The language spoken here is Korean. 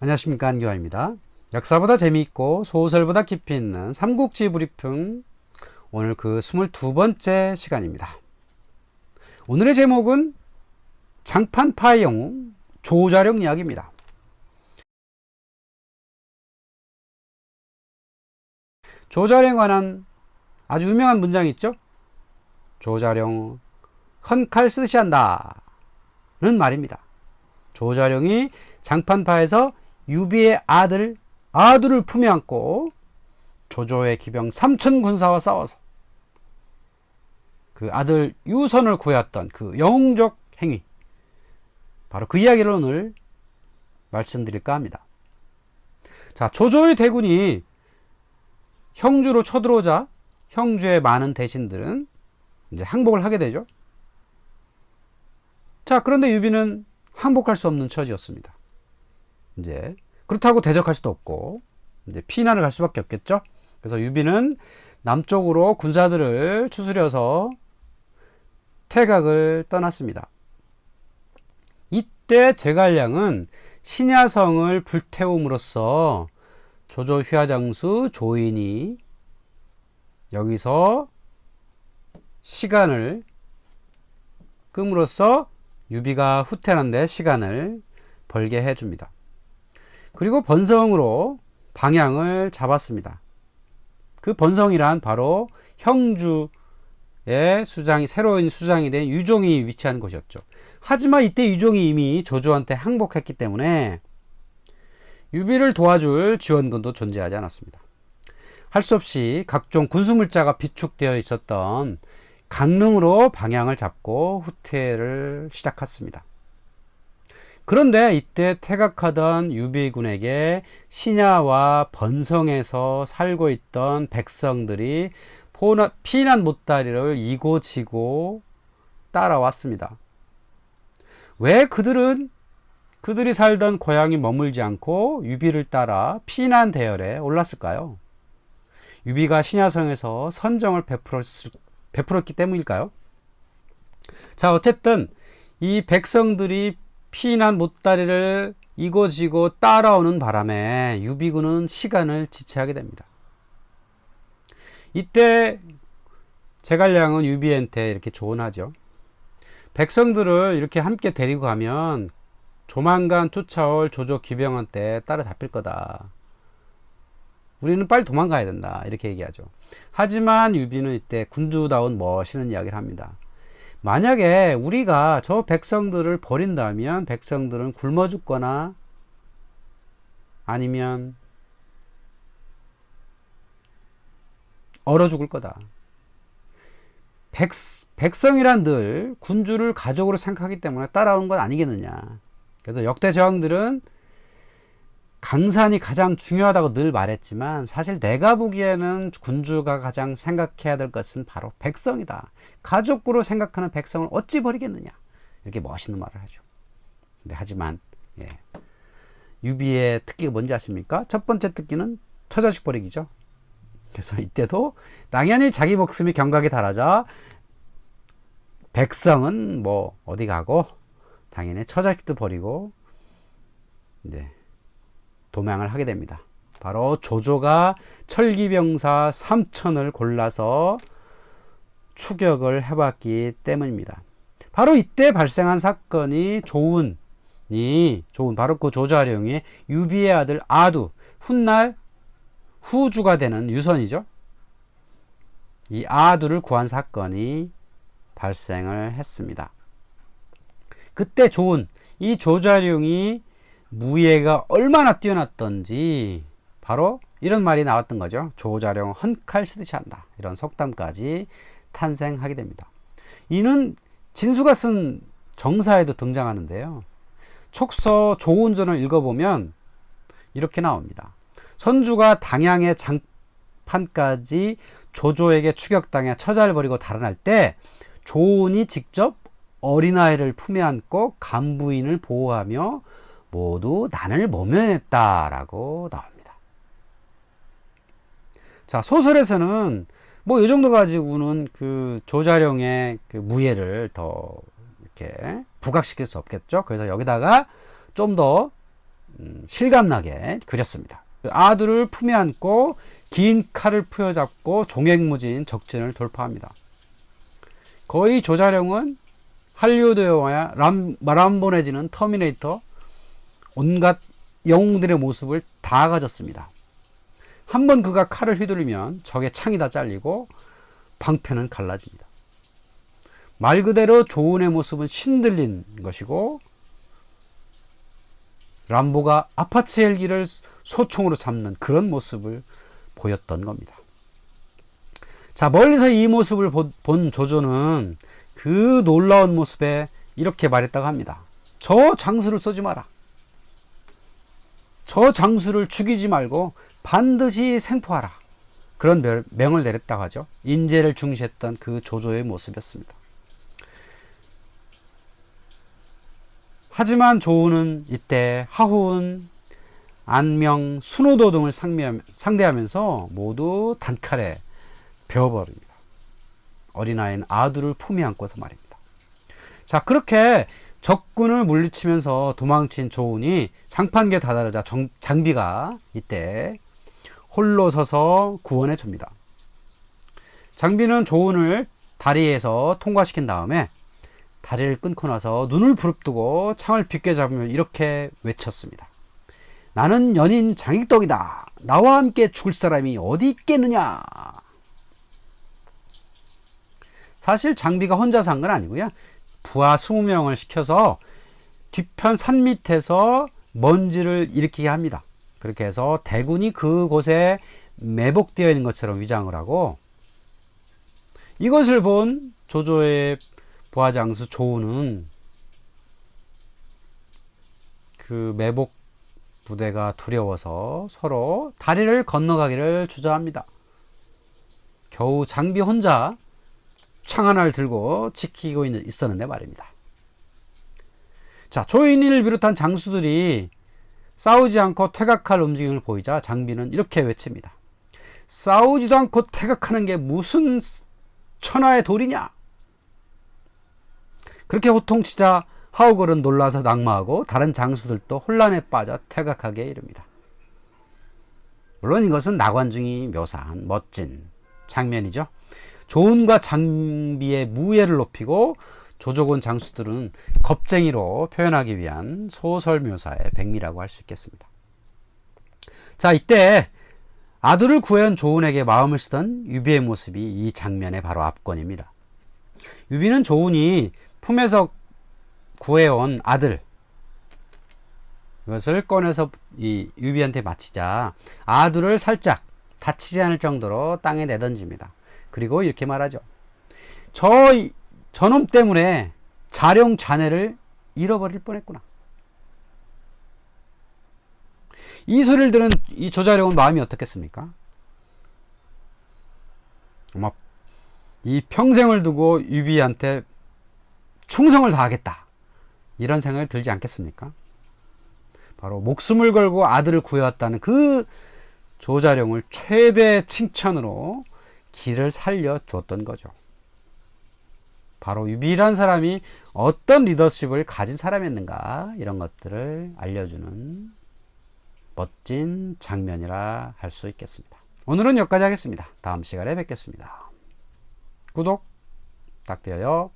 안녕하십니까 안교환입니다. 역사보다 재미있고 소설보다 깊이 있는 삼국지 브리핑 오늘 그 22번째 시간입니다. 오늘의 제목은 장판파의 영웅 조자룡 이야기입니다. 조자룡에 관한 아주 유명한 문장이 있죠. 조자룡 헌칼 쓰시 한다는 말입니다. 조자룡이 장판파에서 유비의 아들 아두를 품에 안고 조조의 기병 삼천 군사와 싸워서 그 아들 유선을 구했던 그 영웅적 행위 바로 그 이야기를 오늘 말씀드릴까 합니다. 자, 조조의 대군이 형주로 쳐들어오자 형주의 많은 대신들은 이제 항복을 하게 되죠. 자, 그런데 유비는 항복할 수 없는 처지였습니다. 이제 그렇다고 대적할 수도 없고 이제 피난을 갈 수밖에 없겠죠. 그래서 유비는 남쪽으로 군사들을 추스려서 퇴각을 떠났습니다. 이때 제갈량은 신야성을 불태움으로써 조조 휘하장수 조인이 여기서 시간을 끔으로써 유비가 후퇴하는데 시간을 벌게 해줍니다. 그리고 번성으로 방향을 잡았습니다. 그 번성이란 바로 형주의 수장이 새로운 수장이 된 유종이 위치한 곳이었죠. 하지만 이때 유종이 이미 조조한테 항복했기 때문에 유비를 도와줄 지원군도 존재하지 않았습니다. 할 수 없이 각종 군수물자가 비축되어 있었던 강릉으로 방향을 잡고 후퇴를 시작했습니다. 그런데 이때 퇴각하던 유비군에게 신야와 번성에서 살고 있던 백성들이 피난 못다리를 이고 지고 따라왔습니다. 왜 그들은 그들이 살던 고향이 머물지 않고 유비를 따라 피난 대열에 올랐을까요? 유비가 신야성에서 선정을 베풀었을, 베풀었기 때문일까요? 자, 어쨌든 이 백성들이 피난 못다리를 이고지고 따라오는 바람에 유비군은 시간을 지체하게 됩니다. 이때 제갈량은 유비한테 이렇게 조언하죠. 백성들을 이렇게 함께 데리고 가면 조만간 쫓아올 조조 기병한테 따라잡힐 거다. 우리는 빨리 도망가야 된다. 이렇게 얘기하죠. 하지만 유비는 이때 군주다운 멋있는 이야기를 합니다. 만약에 우리가 저 백성들을 버린다면 백성들은 굶어 죽거나 아니면 얼어 죽을 거다. 백, 백성이란 늘 군주를 가족으로 생각하기 때문에 따라온 건 아니겠느냐. 그래서 역대 저항들은 강산이 가장 중요하다고 늘 말했지만 사실 내가 보기에는 군주가 가장 생각해야 될 것은 바로 백성이다. 가족으로 생각하는 백성을 어찌 버리겠느냐. 이렇게 멋있는 말을 하죠. 근데 하지만 예. 유비의 특기가 뭔지 아십니까? 첫 번째 특기는 처자식 버리기죠. 그래서 이때도 당연히 자기 목숨이 경각에 달하자 백성은 뭐 어디 가고 당연히 처자식도 버리고 이제 도망을 하게 됩니다. 바로 조조가 철기병사 3천을 골라서 추격을 해봤기 때문입니다. 바로 이때 발생한 사건이 조운이 조운 바로 그 조자룡이 유비의 아들 아두 훗날 후주가 되는 유선이죠. 이 아두를 구한 사건이 발생을 했습니다. 그때 조운 이 조자룡이 무예가 얼마나 뛰어났던지 바로 이런 말이 나왔던 거죠. 조자룡 헌칼 쓰듯이 한다. 이런 속담까지 탄생하게 됩니다. 이는 진수가 쓴 정사에도 등장하는데요. 촉서 조운전을 읽어보면 이렇게 나옵니다. 선주가 당양의 장판까지 조조에게 추격당해 처자를 버리고 달아날 때 조운이 직접 어린아이를 품에 안고 간부인을 보호하며 모두 난을 모면했다라고 나옵니다. 자, 소설에서는 뭐 이 정도 가지고는 그 조자룡의 그 무예를 더 이렇게 부각시킬 수 없겠죠. 그래서 여기다가 좀더 음, 실감나게 그렸습니다. 아두를 품에 안고 긴 칼을 푸여잡고 종횡무진 적진을 돌파합니다. 거의 조자룡은 할리우드 영화야 람, 람보 내지는 터미네이터 온갖 영웅들의 모습을 다 가졌습니다. 한번 그가 칼을 휘두르면 적의 창이 다 잘리고 방패는 갈라집니다. 말 그대로 조은의 모습은 신들린 것이고 람보가 아파치 헬기를 소총으로 잡는 그런 모습을 보였던 겁니다. 자, 멀리서 이 모습을 본 조조는 그 놀라운 모습에 이렇게 말했다고 합니다. 저 장수를 쏘지 마라. 저 장수를 죽이지 말고 반드시 생포하라. 그런 명을 내렸다고 하죠. 인재를 중시했던 그 조조의 모습이었습니다. 하지만 조우는 이때 하훈, 안명, 순호도 등을 상대하면서 모두 단칼에 배워버립니다. 어린아이는 아두를 품에 안고서 말입니다. 자, 그렇게 적군을 물리치면서 도망친 조운이 장판기에 다다르자 정, 장비가 이때 홀로 서서 구원해 줍니다. 장비는 조운을 다리에서 통과시킨 다음에 다리를 끊고 나서 눈을 부릅뜨고 창을 빗게 잡으며 이렇게 외쳤습니다. 나는 연인 장익덕이다. 나와 함께 죽을 사람이 어디 있겠느냐. 사실 장비가 혼자 산 건 아니고요. 부하 20명을 시켜서 뒤편 산 밑에서 먼지를 일으키게 합니다. 그렇게 해서 대군이 그곳에 매복되어 있는 것처럼 위장을 하고 이것을 본 조조의 부하장수 조우는 그 매복 부대가 두려워서 서로 다리를 건너가기를 주저합니다. 겨우 장비 혼자 창 하나를 들고 지키고 있었는데 말입니다. 자, 조인을 비롯한 장수들이 싸우지 않고 퇴각할 움직임을 보이자 장비는 이렇게 외칩니다. 싸우지도 않고 퇴각하는 게 무슨 천하의 도리냐? 그렇게 호통치자 하우걸은 놀라서 낙마하고 다른 장수들도 혼란에 빠져 퇴각하게 이릅니다. 물론 이것은 나관중이 묘사한 멋진 장면이죠. 조은과 장비의 무예를 높이고 조조곤 장수들은 겁쟁이로 표현하기 위한 소설 묘사의 백미라고 할 수 있겠습니다. 자, 이때 아들을 구해온 조은에게 마음을 쓰던 유비의 모습이 이 장면의 바로 앞권입니다. 유비는 조은이 품에서 구해온 아들, 이것을 꺼내서 이 유비한테 바치자 아들을 살짝 다치지 않을 정도로 땅에 내던집니다. 그리고 이렇게 말하죠. 저 저놈 때문에 자령 자네를 잃어버릴 뻔했구나. 이 소리를 들은 이 조자룡은 마음이 어떻겠습니까? 아마 이 평생을 두고 유비한테 충성을 다하겠다. 이런 생각을 들지 않겠습니까? 바로 목숨을 걸고 아들을 구해왔다는 그 조자룡을 최대 칭찬으로 길을 살려줬던 거죠. 바로 유비란 사람이 어떤 리더십을 가진 사람이었는가 이런 것들을 알려주는 멋진 장면이라 할 수 있겠습니다. 오늘은 여기까지 하겠습니다. 다음 시간에 뵙겠습니다. 구독 부탁드려요.